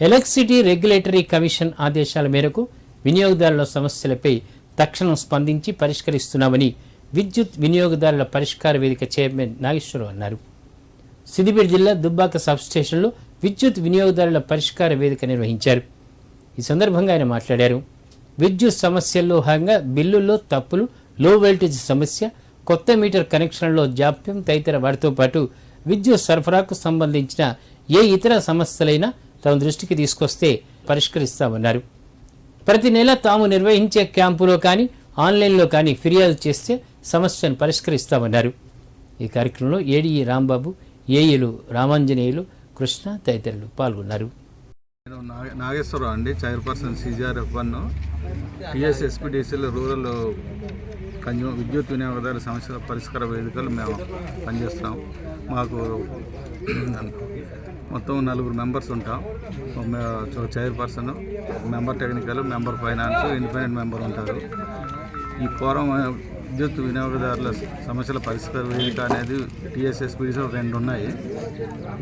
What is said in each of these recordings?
Electricity regulatory commission ఆదేశాల మేరకు వినియోగదారుల సమస్యలపై తక్షణం స్పందించి పరిష్కరిస్తున్నామని విద్యుత్ వినియోగదారుల పరిష్కార వేదిక చైర్మన్ నాగేశ్వరరావు అన్నారు. సిద్దిపేట జిల్లా దుబ్బాక సబ్స్టేషన్లో విద్యుత్ వినియోగదారుల పరిష్కార వేదిక నిర్వహించారు. ఈ సందర్భంగా ఆయన మాట్లాడారు. విద్యుత్ సమస్యల్లో భాగంగా బిల్లుల్లో తప్పులు లో వోల్టేజ్ సమస్య కొత్త మీటర్ కనెక్షన్లో జాప్యం తదితర వాటితో పాటు విద్యుత్ సరఫరాకు సంబంధించిన ఏ ఇతర సమస్యలైనా తమ దృష్టికి తీసుకొస్తే పరిష్కరిస్తామన్నారు. ప్రతి నెల తాము నిర్వహించే క్యాంపులో కానీ ఆన్లైన్లో కానీ ఫిర్యాదు చేస్తే సమస్యను పరిష్కరిస్తామన్నారు. ఈ కార్యక్రమంలో ఏడీఈ రాంబాబు ఏఈలు రామాంజనేయులు కృష్ణ తదితరులు పాల్గొన్నారు. నేను నాగేశ్వరరావు అండి చైర్పర్సన్ సిజిఆర్ఎఫ్ వన్. పిఎస్ ఎస్పీడీసీలో రూరల్ కన్జ్యూమర్ విద్యుత్ వినియోగదారుల సమస్యల పరిష్కార వేదికలు మేము పనిచేస్తున్నాం. మాకు మొత్తం నలుగురు మెంబర్స్ ఉంటాం. Chairperson member technical member finance independent member ఉంటారు. ఈ ఫోరం విద్యుత్ వినియోగదారుల సమస్యల పరిష్కార వేదిక అనేది టీఎస్ఎస్పీడీసీ రెండు ఉన్నాయి.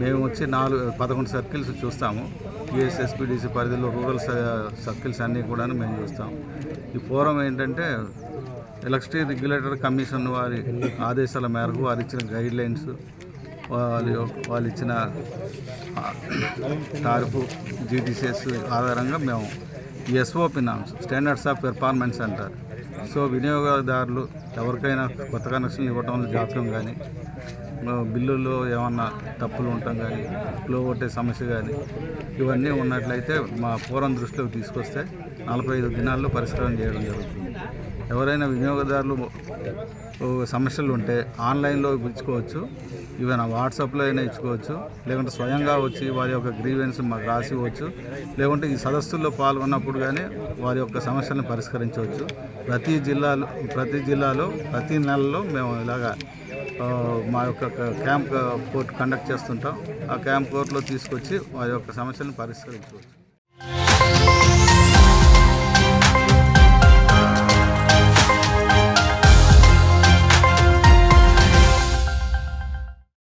మేము వచ్చి నాలుగు పదకొండు సర్కిల్స్ చూస్తాము. టీఎస్ఎస్పీడీసీ పరిధిలో రూరల్ సర్కిల్స్ అన్నీ కూడా మేము చూస్తాం. ఈ ఫోరం ఏంటంటే ఎలక్ట్రిసిటీ రెగ్యులేటర్ కమిషన్ వారి ఆదేశాల మేరకు వారు ఇచ్చిన గైడ్ లైన్స్ వాళ్ళు వాళ్ళు ఇచ్చిన టార్పు జీటీసీఎస్ ఆధారంగా మేము SOP norms standards of performance అంటారు. సో వినియోగదారులు ఎవరికైనా కొత్త కనెక్షన్లు ఇవ్వటం జాప్యం కానీ బిల్లుల్లో ఏమన్నా తప్పులు ఉండటం కానీ లో కొట్టే సమస్య కానీ ఇవన్నీ ఉన్నట్లయితే మా పూర్వం దృష్టిలోకి తీసుకొస్తే నలభై ఐదు దినాల్లో పరిష్కారం చేయడం జరుగుతుంది. ఎవరైనా వినియోగదారులు సమస్యలు ఉంటే ఆన్లైన్లో ఇచ్చుకోవచ్చు ఈవెన్ వాట్సాప్లో అయినా ఇచ్చుకోవచ్చు. లేకుంటే స్వయంగా వచ్చి వారి యొక్క గ్రీవెన్స్ మాకు రాసి ఇవ్వచ్చు. లేకుంటే ఈ సదస్సుల్లో పాల్గొన్నప్పుడు కానీ వారి యొక్క సమస్యలను పరిష్కరించవచ్చు. ప్రతి జిల్లాలో ప్రతి జిల్లాలో ప్రతి నెలలో మేము ఇలాగా మా యొక్క క్యాంప్ కోర్టు కండక్ట్ చేస్తుంటాం. ఆ క్యాంప్ కోర్టులో తీసుకొచ్చి వారి యొక్క సమస్యలను పరిష్కరించవచ్చు.